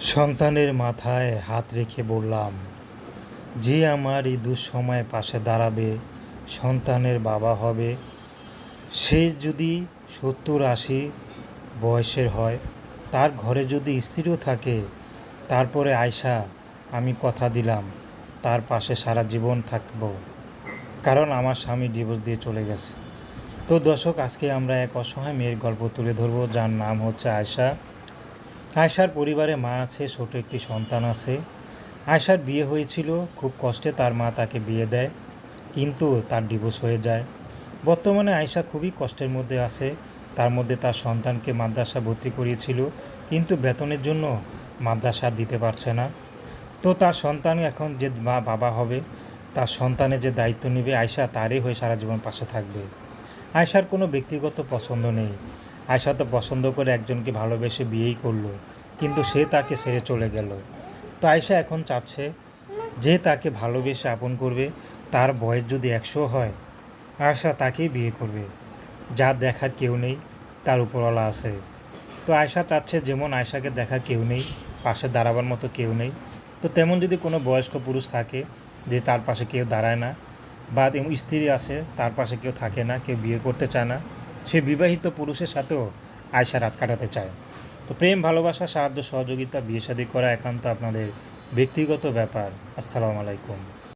সন্তানের মাথায় হাত রেখে বললাম, যে আমার এই দুঃসময়ে পাশে দাঁড়াবে, সন্তানের বাবা হবে। সে যদি সত্তর আশি বয়সের হয়, তার ঘরে যদি স্ত্রীও থাকে, তারপরে আয়সা আমি কথা দিলাম, তার পাশে সারা জীবন থাকব। কারণ আমার স্বামী ডিভোর্স দিয়ে চলে গেছে। তো দর্শক, আজকে আমরা এক অসহায় মেয়ের গল্প তুলে ধরবো, যার নাম হচ্ছে আয়শা। আয়শার পরিবারে মা আছে, ছোট একটি সন্তান আছে। আয়শার বিয়ে হয়েছিল, খুব কষ্টে তার মা তাকে বিয়ে দেয়, কিন্তু তার ডিভোর্স হয়ে যায়। বর্তমানে আয়শা খুবই কষ্টের মধ্যে আছে। তার মধ্যে তার সন্তানকে মাদ্রাসা ভর্তি করিয়েছিল, কিন্তু বেতনের জন্য মাদ্রাসা দিতে পারছে না। তো তার সন্তান এখন যে মা বাবা হবে, তার সন্তানের যে দায়িত্ব নেবে আয়শা, তারই হয়ে সারা জীবন পাশে থাকবে। আয়শার কোনো ব্যক্তিগত পছন্দ নেই। আয়শা তো পছন্দ করে একজনকে ভালোবেসে বিয়েই করল, কিন্তু সে তাকে ছেড়ে চলে গেল। তো আয়শা এখন চাচ্ছে যে তাকে ভালোবেসে আপন করবে, তার বয়স যদি একশো হয়, আয়শা তাকেই বিয়ে করবে। যা দেখার কেউ নেই, তার উপরওয়ালা আছে। তো আয়শা চাচ্ছে যেমন আয়শাকে দেখার কেউ নেই, পাশে দাঁড়াবার মতো কেউ নেই, তো তেমন যদি কোনো বয়স্ক পুরুষ থাকে যে তার পাশে কেউ দাঁড়ায় না, বা স্ত্রী আছে তার পাশে কেউ থাকে না, কেউ বিয়ে করতে চায় না সে বিবাহিত পুরুষের সাথেও আয়সা রাত কাটাতে চায়। তো প্রেম, ভালোবাসা, সাহায্য, সহযোগিতা, বিয়ে শাদী করা একান্ত আপনাদের ব্যক্তিগত ব্যাপার। আসসালামু আলাইকুম।